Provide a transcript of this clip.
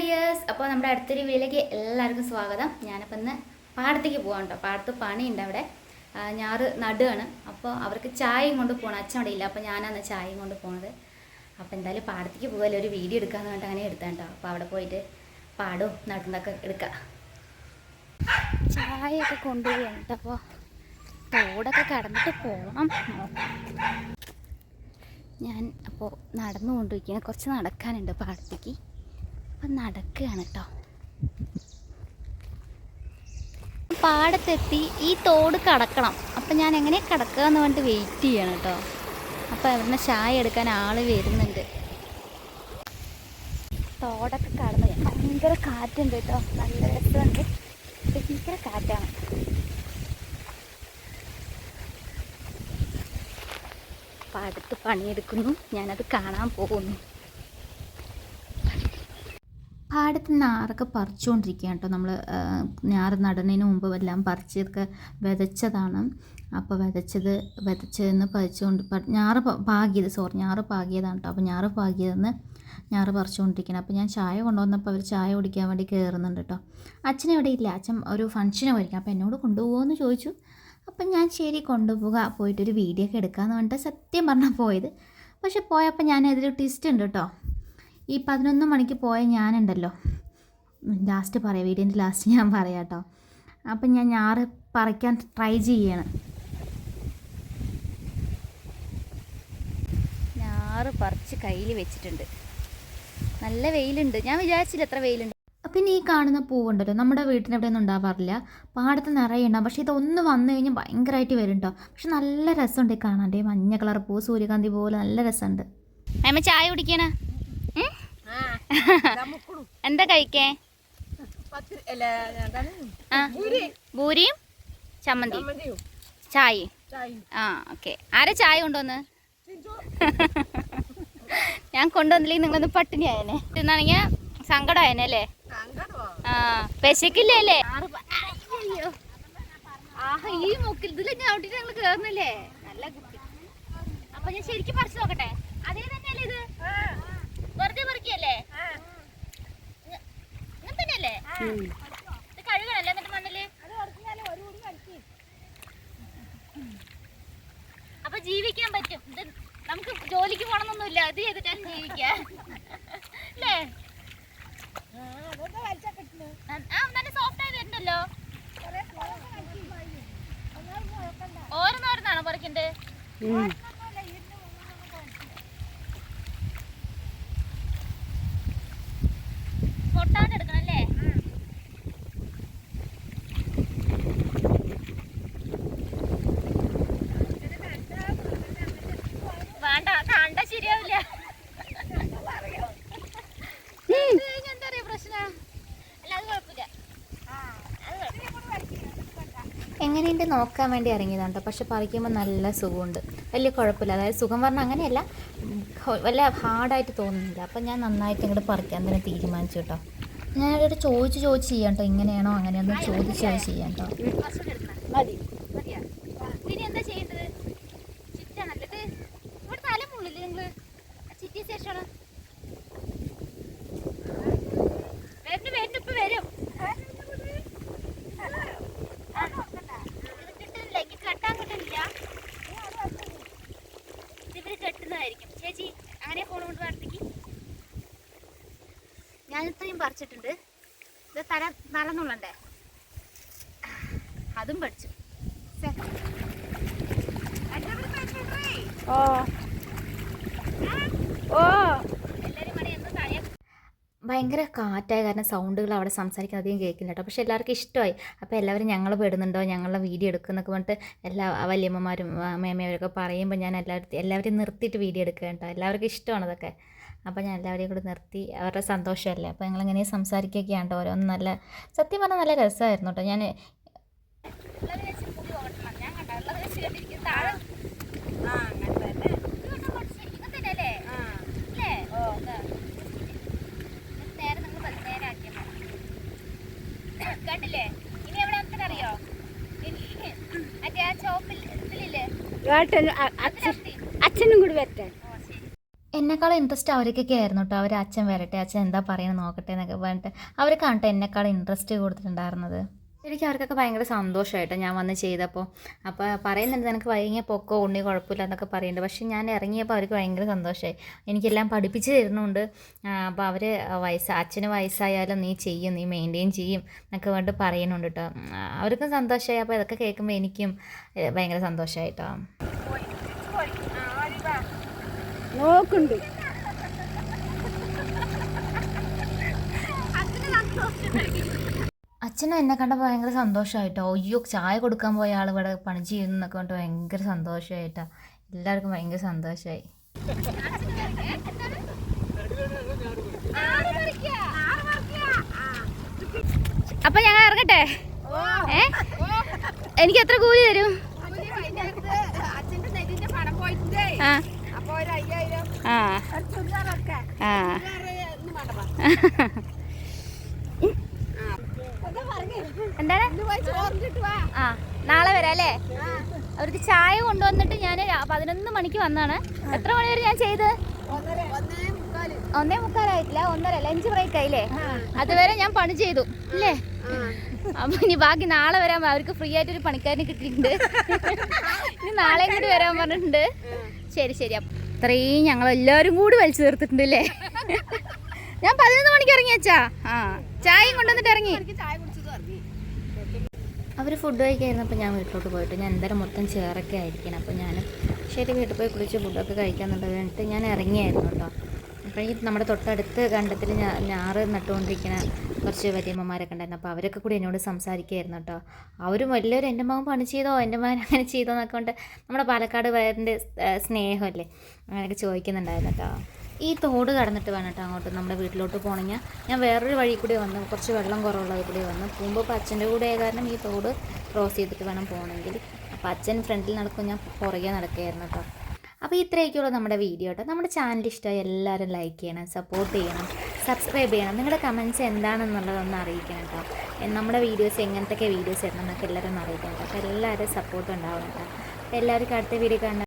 Dears അപ്പോൾ നമ്മുടെ അടുത്തൊരു വീട്ടിലേക്ക് എല്ലാവർക്കും സ്വാഗതം. ഞാനിപ്പോൾ ഇന്ന് പാടത്തേക്ക് പോകാം കേട്ടോ പാടത്ത് പണിയുണ്ട് അവിടെ. ഞാറ് നടുകയാണ് അപ്പോൾ അവർക്ക് ചായയും കൊണ്ട് പോകണം അച്ഛൻ അവിടെ ഇല്ല. അപ്പോൾ ഞാനാണ് ചായയും കൊണ്ട് പോണത്. അപ്പോൾ എന്തായാലും പാടത്തേക്ക് പോകാൻ ഒരു വീഡിയോ എടുക്കാമെന്ന് പറഞ്ഞിട്ട് അങ്ങനെ എടുത്താൽ കേട്ടോ അപ്പോൾ അവിടെ പോയിട്ട് പാടും നടന്നൊക്കെ എടുക്കാം. ചായയൊക്കെ കൊണ്ടുപോയി അപ്പോൾ തോടൊക്കെ കടന്നിട്ട് പോകണം ഞാൻ അപ്പോൾ നടന്നു കൊണ്ടിരിക്കുകയാണ് കുറച്ച് നടക്കാനുണ്ട് പാടത്തേക്ക്. അപ്പം നടക്കുകയാണ് കേട്ടോ പാടത്തെത്തി ഈ തോട് കടക്കണം. അപ്പം ഞാൻ എങ്ങനെ കടക്കുക എന്ന് പറഞ്ഞിട്ട് വെയിറ്റ് ചെയ്യണം കേട്ടോ അപ്പോൾ അവിടുന്ന് ചായ എടുക്കാൻ ആൾ വരുന്നുണ്ട്. തോടൊക്കെ കടന്നു ഭയങ്കര കാറ്റുണ്ട് കേട്ടോ നല്ല രസമുണ്ട്. ഭയങ്കര കാറ്റാണ്. പാടത്ത് പണിയെടുക്കുന്നു. ഞാനത് കാണാൻ പോകുന്നു. പാടത്ത് നാറൊക്കെ പറിച്ചുകൊണ്ടിരിക്കുകയാണ് കേട്ടോ നമ്മൾ ഞാറ് നടുന്നതിന് മുമ്പ് എല്ലാം പറിച്ചൊക്കെ വിതച്ചതാണ്. അപ്പോൾ വിതച്ചത് വിതച്ചതെന്ന് പറിച്ചുകൊണ്ട് ഞാറ് പാകിയത് സോറി ഞാറ് പാകിയതാണ് കേട്ടോ. അപ്പോൾ ഞാറ് പാകിയതെന്ന് ഞാറ് പറിച്ചുകൊണ്ടിരിക്കണം അപ്പോൾ ഞാൻ ചായ കൊണ്ടുവന്നപ്പോൾ അവർ ചായ കുടിക്കാൻ വേണ്ടി കയറുന്നുണ്ട് കേട്ടോ. അച്ഛൻ ഇവിടെ ഇല്ല. അച്ഛൻ ഒരു ഫംഗ്ഷന് പോയിരിക്കും അപ്പോൾ എന്നോട് കൊണ്ടുപോകുമെന്ന് ചോദിച്ചു. അപ്പം ഞാൻ ശരി കൊണ്ടുപോകുക പോയിട്ടൊരു വീഡിയോ ഒക്കെ എടുക്കാമെന്ന് പറഞ്ഞിട്ട് സത്യം പറഞ്ഞാൽ പോയത്. പക്ഷെ പോയപ്പോൾ ഞാൻ അതിൽ ട്വിസ്റ്റ് ഉണ്ട് കേട്ടോ. ഈ പതിനൊന്ന് മണിക്ക് പോയ ഞാനുണ്ടല്ലോ. ലാസ്റ്റ് പറയാം വീഡിയോന്റെ ലാസ്റ്റ് ഞാൻ പറയാം കേട്ടോ. അപ്പം ഞാൻ ഞാറ് പറിക്കാൻ ട്രൈ ചെയ്യാണ്. ഞാറ് പറിച്ച് കയ്യിൽ വെച്ചിട്ടുണ്ട്. നല്ല വെയിലുണ്ട്. ഞാൻ വിചാരിച്ചില്ല എത്ര വെയിലുണ്ട്. പിന്നെ ഈ കാണുന്ന പൂവുണ്ടല്ലോ നമ്മുടെ വീട്ടിന് എവിടെ ഒന്നും ഉണ്ടാവാറില്ല. പാടത്ത് നിറയെ ഉണ്ടാവും. പക്ഷേ ഇതൊന്ന് വന്നു കഴിഞ്ഞാൽ ഭയങ്കരമായിട്ട് വരും കേട്ടോ. പക്ഷെ നല്ല രസമുണ്ട് ഈ കാണാൻ. മഞ്ഞ കളർ പൂ സൂര്യകാന്തി പോലെ നല്ല രസമുണ്ട്. അമ്മ ചായ കുടിക്കണ? എന്താ കഴിക്കേ? ഭൂരിയും ചമ്മന്തി ചായ ആ ഓക്കെ. ആരാ ചായ കൊണ്ടുവന്ന്? ഞാൻ കൊണ്ടുവന്നില്ലെങ്കിൽ നിങ്ങളൊന്ന് പട്ടിണി ആയനെ. എന്നാണെങ്കിൽ സങ്കടം ആയനെ അല്ലേ? ആ വിശക്കില്ലേ അല്ലേ ഈ മുക്കിൽ ഇതിൽ ചവിട്ടിട്ട് ഞങ്ങൾ കേറുന്നില്ലേ? നല്ല കുട്ടി. അപ്പൊ ഞാൻ ശരിക്കും പറിച്ചു നോക്കട്ടെ. അതേ തന്നെയല്ലേ ഇത്? വെറുതെ പറിക്കല്ലേ? തന്നെയല്ലേ ഇത് കഴുകണല്ലേ എന്നിട്ട് മണ്ണിൽ? അപ്പൊ ജീവിക്കാൻ പറ്റും. ഇത് നമുക്ക് ജോലിക്ക് പോകണമെന്നൊന്നുമില്ല ഇത് ചെയ്തിട്ടാണ് ജീവിക്കാൻ അല്ലേ? ആ നല്ല സോഫ്റ്റ് ആയി വരുന്നുണ്ടല്ലോ. ഓരോന്നോരോന്നാണോ പറിക്കണ്ടേ പൊട്ടാണ്ട് എടുക്കണം അല്ലേ വേണ്ട കണ്ട ശരിയാവില്ല ഇത് കഴിഞ്ഞാ എന്താ അറിയോ പ്രശ്നം അല്ല അത് കുഴപ്പമില്ല എങ്ങനെയുണ്ട് നോക്കാൻ വേണ്ടി ഇറങ്ങിയതാണ് കേട്ടോ പക്ഷെ പറിക്കുമ്പോൾ നല്ല സുഖമുണ്ട്. വലിയ കുഴപ്പമില്ല. അതായത് സുഖം പറഞ്ഞാൽ അങ്ങനെയല്ല. വല്ല ഹാർഡായിട്ട് തോന്നുന്നില്ല. അപ്പം ഞാൻ നന്നായിട്ട് ഇങ്ങോട്ട് പറിക്കാൻ തന്നെ തീരുമാനിച്ചു കേട്ടോ ഞാനവരോട് ചോദിച്ച് ചോദിച്ച് ചെയ്യാം കേട്ടോ ഇങ്ങനെയാണോ അങ്ങനെയാണോ ചോദിച്ച് ചോദിച്ച് ചെയ്യാം കേട്ടോ ഇനി എന്താ നിങ്ങൾ കെട്ടുന്നതായിരിക്കും ചേച്ചി അങ്ങനെ ഫോൺ കൊണ്ട് വാർത്തേക്ക്? ഞാൻ ഇത്രയും പറിച്ചിട്ടുണ്ട്. ഇത് തല നടന്നുള്ളണ്ടേ അതും പഠിച്ചു. ഓ. ഓ എല്ലാവരും കൂടെ ഒന്ന് താഴെ ഭയങ്കര കാറ്റായ കാരണം സൗണ്ടുകൾ അവിടെ സംസാരിക്കാൻ അധികം കേൾക്കില്ല കേട്ടോ പക്ഷേ എല്ലാവർക്കും ഇഷ്ടമായി. അപ്പോൾ എല്ലാവരും ഞങ്ങൾ പെടുന്നുണ്ടോ? ഞങ്ങളുടെ വീഡിയോ എടുക്കുന്നൊക്കെ പറഞ്ഞിട്ട് എല്ലാ വല്യമ്മമാരും മേമയവരൊക്കെ പറയുമ്പോൾ ഞാൻ എല്ലാവരും എല്ലാവരെയും നിർത്തിയിട്ട് വീഡിയോ എടുക്കുക കേട്ടോ. എല്ലാവർക്കും ഇഷ്ടമാണ് അതൊക്കെ. അപ്പോൾ ഞാൻ എല്ലാവരെയും കൂടെ നിർത്തി. അവരുടെ സന്തോഷമല്ലേ? അപ്പോൾ ഞങ്ങളിങ്ങനെ സംസാരിക്കുകയൊക്കെയാണ് ഓരോന്ന് നല്ല സത്യം പറഞ്ഞാൽ നല്ല രസമായിരുന്നു കേട്ടോ ഞാൻ ആ അങ്ങനെ തന്നെ ആ കണ്ടില്ലേ ഇനി എവിടെ നമുക്ക് അറിയോ മറ്റേ ആ ചോപ്പിൽ ഇതിലില്ലേ ഏട്ടനും അ- അച്ഛൻ അച്ഛനും കൂടി വരട്ടെ. എന്നെക്കാളും ഇൻട്രസ്റ്റ് അവർക്കൊക്കെ ആയിരുന്നു കേട്ടോ അവർ അച്ഛൻ വരട്ടെ അച്ഛൻ എന്താ പറയുന്നത് നോക്കട്ടെ എന്നൊക്കെ പറഞ്ഞിട്ട് അവർക്കാണ് കേട്ടോ എന്നെക്കാളും ഇൻട്രസ്റ്റ് കൊടുത്തിട്ടുണ്ടായിരുന്നത്. ശരിക്കും അവർക്കൊക്കെ ഭയങ്കര സന്തോഷമായിട്ടോ ഞാൻ വന്ന് ചെയ്തപ്പോൾ. അപ്പോൾ പറയുന്നുണ്ട് നിനക്ക് വൈകിയ പൊക്കോ ഉണ്ണി കുഴപ്പമില്ല എന്നൊക്കെ പറയുന്നുണ്ട്. പക്ഷേ ഞാൻ ഇറങ്ങിയപ്പോൾ അവർക്ക് ഭയങ്കര സന്തോഷമായി. എനിക്കെല്ലാം പഠിപ്പിച്ച് തരുന്നുണ്ട്. അപ്പോൾ അവർ വയസ്സ് അച്ഛന് വയസ്സായാലും നീ ചെയ്യും നീ മെയിന്റെയിൻ ചെയ്യും എന്നൊക്കെ വേണ്ടി പറയുന്നുണ്ട് കേട്ടോ. അവർക്കും സന്തോഷമായി. അപ്പോൾ ഇതൊക്കെ കേൾക്കുമ്പോൾ എനിക്കും ഭയങ്കര സന്തോഷമായിട്ടോ. പോയി തിരിച്ച് അച്ഛനും എന്നെ കണ്ടപ്പോൾ ഭയങ്കര സന്തോഷമായിട്ടോ അയ്യോ ചായ കൊടുക്കാൻ പോയ ആൾ ഇവിടെ പണി ചെയ്യുന്നു എന്നൊക്കെ പറഞ്ഞിട്ട് ഭയങ്കര സന്തോഷമായിട്ടാ എല്ലാവർക്കും ഭയങ്കര സന്തോഷമായി അപ്പൊ ഞങ്ങൾ ഇറങ്ങട്ടെ? ഏ? എനിക്ക് എത്ര കൂലി തരും? ആ. ആ. ആ. എന്താ പറഞ്ഞേ? എന്താണ്? ആ നാളെ വരാം അല്ലേ? അവർക്ക് ചായ കൊണ്ടുവന്നിട്ട് ഞാൻ പതിനൊന്ന് മണിക്ക് വന്നാണ് എത്ര മണി വരെ ഞാൻ ചെയ്ത്? ഒന്നേ മുക്കാലായിട്ടില്ല ഒന്നര ലഞ്ച് ബ്രേക്ക് ആയില്ലേ? അതുവരെ ഞാൻ പണി ചെയ്തു അല്ലേ? അപ്പൊ ഇനി ബാക്കി നാളെ വരാൻ അവർക്ക് ഫ്രീ ആയിട്ട് ഒരു പണിക്കാരനെ കിട്ടിയിട്ടുണ്ട്. ഇനി നാളെ കൂടി വരാൻ പറഞ്ഞിട്ടുണ്ട്. ശരി ശരി. അപ്പൊ ഇത്രയും ഞങ്ങൾ എല്ലാവരും കൂടി വലിച്ചു തീർത്തിട്ടുണ്ട് അല്ലേ? ഞാൻ പതിനൊന്ന് മണിക്ക് ഇറങ്ങി വെച്ചാ ആ ചായയും കൊണ്ടുവന്നിട്ട് ഇറങ്ങി എനിക്ക് ചായ കുടിച്ചത് പറഞ്ഞു അവർ ഫുഡ് കഴിക്കായിരുന്നപ്പോൾ ഞാൻ വീട്ടിലോട്ട് പോയിട്ട് ഞാൻ എന്തായാലും മൊത്തം ചേറൊക്കെ ആയിരിക്കണം. അപ്പോൾ ഞാൻ ശരി വീട്ടിൽ പോയി കുളിച്ച് ഫുഡൊക്കെ കഴിക്കാന്നുള്ളത് കഴിഞ്ഞിട്ട് ഞാൻ ഇറങ്ങിയായിരുന്നു കേട്ടോ. അപ്പോൾ ഈ നമ്മുടെ തൊട്ടടുത്ത് കണ്ടത്തിൽ ഞാറ് നട്ടുകൊണ്ടിരിക്കുന്ന കുറച്ച് വലിയമ്മമാരൊക്കെ ഉണ്ടായിരുന്നു. അപ്പോൾ അവരൊക്കെ കൂടി എന്നോട് സംസാരിക്കുകയായിരുന്നു കേട്ടോ. അവരും വലിയൊരു എന്റെ മകൻ പണി ചെയ്തോ? എന്റെ മകൻ അങ്ങനെ ചെയ്തോ? എന്നൊക്കെ കൊണ്ട് നമ്മുടെ പാലക്കാട് വയറിന്റെ സ്നേഹമല്ലേ അങ്ങനെയൊക്കെ ചോദിക്കുന്നുണ്ടായിരുന്നു കേട്ടോ. ഈ തോട് കടന്നിട്ട് വേണം കേട്ടോ അങ്ങോട്ട് നമ്മുടെ വീട്ടിലോട്ട് പോകണമെങ്കിൽ ഞാൻ വേറൊരു വഴി കൂടി വന്നു. കുറച്ച് വെള്ളം കുറവുള്ളത് കൂടി വന്നു. പോകുമ്പോൾ ഇപ്പോൾ അച്ഛന്റെ കൂടെ ആയ കാരണം ഈ തോട് ക്രോസ് ചെയ്തിട്ട് വേണം പോകണമെങ്കിൽ അപ്പോൾ അച്ഛൻ ഫ്രണ്ടിൽ നടക്കും. ഞാൻ പുറകെ നടക്കുകയായിരുന്നു കേട്ടോ അപ്പോൾ ഇത്രയൊക്കെയുള്ളൂ നമ്മുടെ വീഡിയോ കേട്ടോ നമ്മുടെ ചാനൽ ഇഷ്ടമായി എല്ലാവരും ലൈക്ക് ചെയ്യണം സപ്പോർട്ട് ചെയ്യണം സബ്സ്ക്രൈബ് ചെയ്യണം. നിങ്ങളുടെ കമൻസ് എന്താണെന്നുള്ളതൊന്ന് അറിയിക്കണം കേട്ടോ നമ്മുടെ വീഡിയോസ് എങ്ങനത്തെയൊക്കെ വീഡിയോസ് ആയിരുന്നു എന്നൊക്കെ എല്ലാവരും അറിയിക്കണം കേട്ടോ അപ്പോൾ എല്ലാവരും സപ്പോർട്ട് ഉണ്ടാവണം കേട്ടോ എല്ലാവർക്കും അടുത്ത വീഡിയോ കാണാൻ